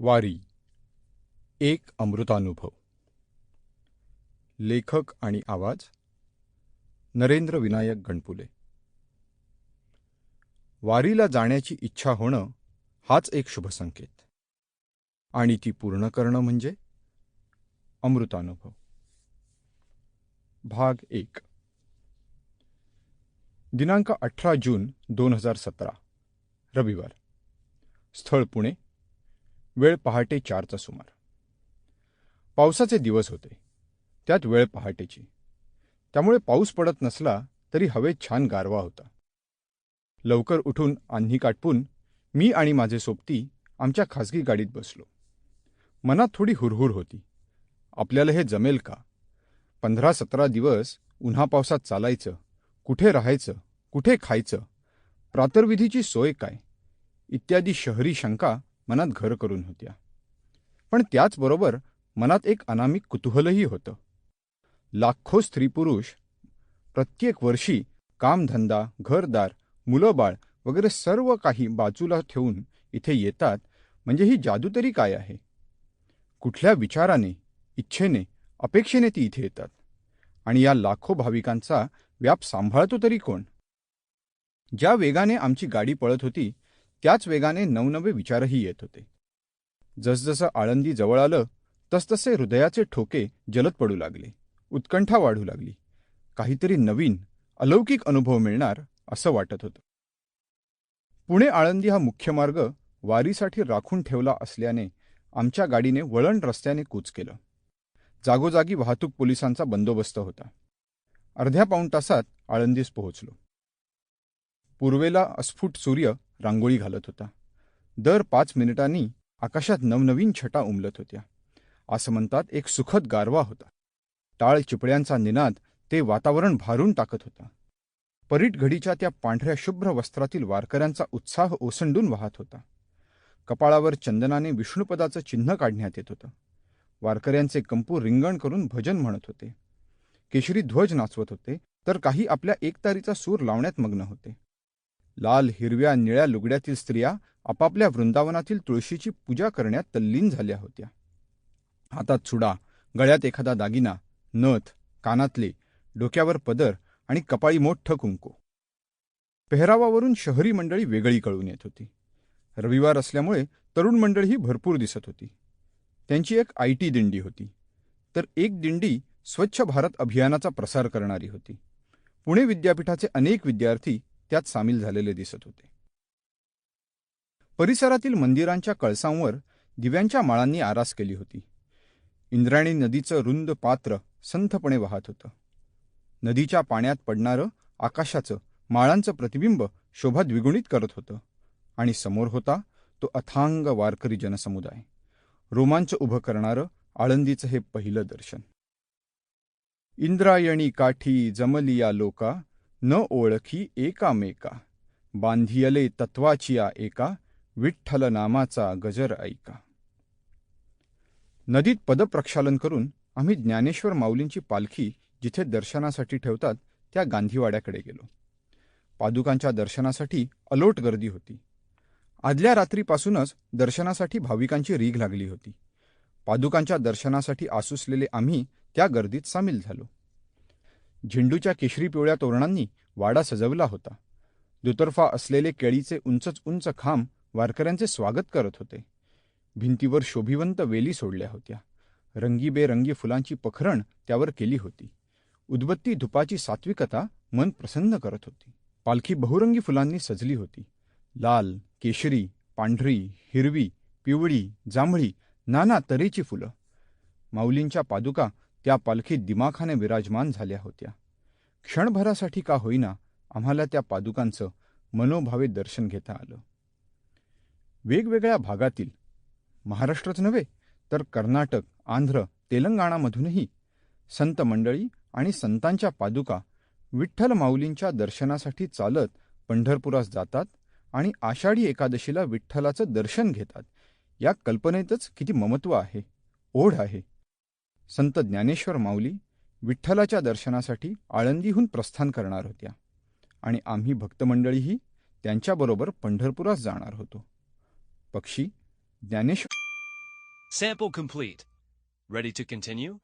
वारी. एक अमृतानुभव. लेखक आणि आवाज. नरेंद्र विनायक गणपुले. वारीला जाण्याची इच्छा होणं हाच एक शुभ संकेत. आणि ती पूर्ण करणं म्हणजे अमृतानुभव. भाग एक. दिनांक अठरा जून दोन हजार सतरा. रविवार. स्थळ पुणे. वेळ पहाटे चारचा सुमार. पावसाचे दिवस होते. त्यात वेळ पहाटेची. त्यामुळे पाऊस पडत नसला तरी हवेत छान गारवा होता. लवकर उठून आन्ही काटपून मी आणि माझे सोबती आमच्या खासगी गाडीत बसलो. मनात थोडी हुरहुर होती. आपल्याला हे जमेल का? पंधरा सतरा दिवस उन्हा पावसात चालायचं कुठे राहायचं कुठे खायचं प्रातर्विधीची सोय काय? इत्यादी शहरी शंका मनात घर करून होत्या. पण त्याचबरोबर मनात एक अनामिक कुतूहलही होतं. लाखो स्त्री पुरुष प्रत्येक वर्षी कामधंदा घरदार मुलं बाळ वगैरे सर्व काही बाजूला ठेवून इथे येतात म्हणजे ही जादू तरी काय आहे? कुठल्या विचाराने इच्छेने अपेक्षेने ती इथे येतात? आणि या लाखो भाविकांचा व्याप सांभाळतो तरी कोण? ज्या वेगाने आमची गाडी पळत होती त्याच वेगाने नवनवे विचारही येत होते. जसजसं आळंदी जवळ आलं तसतसे हृदयाचे ठोके जलद पडू लागले. उत्कंठा वाढू लागली. काहीतरी नवीन अलौकिक अनुभव मिळणार असं वाटत होतं. पुणे आळंदी हा मुख्य मार्ग वारीसाठी राखून ठेवला असल्याने आमच्या गाडीने वळण रस्त्याने कूच केलं. जागोजागी वाहतूक पोलिसांचा बंदोबस्त होता. अर्ध्या पाऊण तासात आळंदीस पोहोचलो. पूर्वेला अस्फुट सूर्य रांगोळी घालत होता. दर पाच मिनिटांनी आकाशात नवनवीन छटा उमलत होत्या. असं म्हणतात एक सुखद गारवा होता. टाळ चिपळ्यांचा निनाद ते वातावरण भारून टाकत होता. परीट घडीच्या त्या पांढऱ्या शुभ्र वस्त्रातील वारकऱ्यांचा उत्साह ओसंडून वाहत होता. कपाळावर चंदनाने विष्णुपदाचं चिन्ह काढण्यात येत होतं. वारकऱ्यांचे कंपू रिंगण करून भजन म्हणत होते. केशरी ध्वज नाचवत होते तर काही आपल्या एकतारीचा सूर लावण्यात मग्न होते. लाल हिरव्या निळ्या लुगड्यातील स्त्रिया आपापल्या वृंदावनातील तुळशीची पूजा करण्यात तल्लीन झाल्या होत्या. हातात चुडा गळ्यात एखादा दागिना नथ कानातले डोक्यावर पदर आणि कपाळी मोठं कुंकू. पेहरावावरून शहरी मंडळी वेगळी कळून येत होती. रविवार असल्यामुळे तरुण मंडळीही भरपूर दिसत होती. त्यांची एक आय टी दिंडी होती. तर एक दिंडी स्वच्छ भारत अभियानाचा प्रसार करणारी होती. पुणे विद्यापीठाचे अनेक विद्यार्थी त्यात सामील झालेले दिसत होते. परिसरातील मंदिरांच्या कळसांवर दिव्यांच्या माळांनी आरास केली होती. इंद्रायणी नदीचं रुंद पात्र संथपणे वाहत होतं. नदीच्या पाण्यात पडणारं आकाशाचं माळांचं प्रतिबिंब शोभा द्विगुणित करत होतं. आणि समोर होता तो अथांग वारकरी जनसमुदाय. रोमांच उभं करणारं आळंदीचं हे पहिलं दर्शन. इंद्रायणी काठी जमलिया लोका न ओळखी एकामेका. बांधियले तत्वाचिया एका विठ्ठल नामाचा गजर ऐका. नदीत पदप्रक्षालन करून आम्ही ज्ञानेश्वर माऊलींची पालखी जिथे दर्शनासाठी ठेवतात त्या गांधीवाड्याकडे गेलो. पादुकांच्या दर्शनासाठी अलोट गर्दी होती. आदल्या रात्रीपासूनच दर्शनासाठी भाविकांची रीघ लागली होती. पादुकांच्या दर्शनासाठी आसुसलेले आम्ही त्या गर्दीत सामील झालो. झेंडूच्या केशरी पिवळ्या तोरणांनी वाडा सजवला होता. दुतर्फा असलेले केळीचे उंचच उंच खांब वारकऱ्यांचे स्वागत करत होते. भिंतीवर शोभिवंत वेली सोडल्या होत्या. रंगीबेरंगी फुलांची पखरण त्यावर केली होती. उदबत्ती धुपाची सात्विकता मन प्रसन्न करत होती. पालखी बहुरंगी फुलांनी सजली होती. लाल केशरी पांढरी हिरवी पिवळी जांभळी नाना तऱ्हेची फुलं. माऊलींच्या पादुका त्या पालखीत दिमाखाने विराजमान झाल्या होत्या. क्षणभरासाठी का होईना आम्हाला त्या पादुकांचं मनोभावे दर्शन घेता आलं. वेगवेगळ्या भागातील महाराष्ट्रच नव्हे तर कर्नाटक आंध्र तेलंगणामधूनही संत मंडळी आणि संतांच्या पादुका विठ्ठल माऊलींच्या दर्शनासाठी चालत पंढरपुरास जातात आणि आषाढी एकादशीला विठ्ठलाचं दर्शन घेतात. या कल्पनेतच किती ममत्व आहे ओढ आहे. संत ज्ञानेश्वर माऊली विठ्ठलाच्या दर्शनासाठी आळंदीहून प्रस्थान करणार होत्या. आणि आम्ही भक्तमंडळीही त्यांच्याबरोबर पंढरपुरास जाणार होतो. पक्षी Dnyaneshwar sample complete ready to continue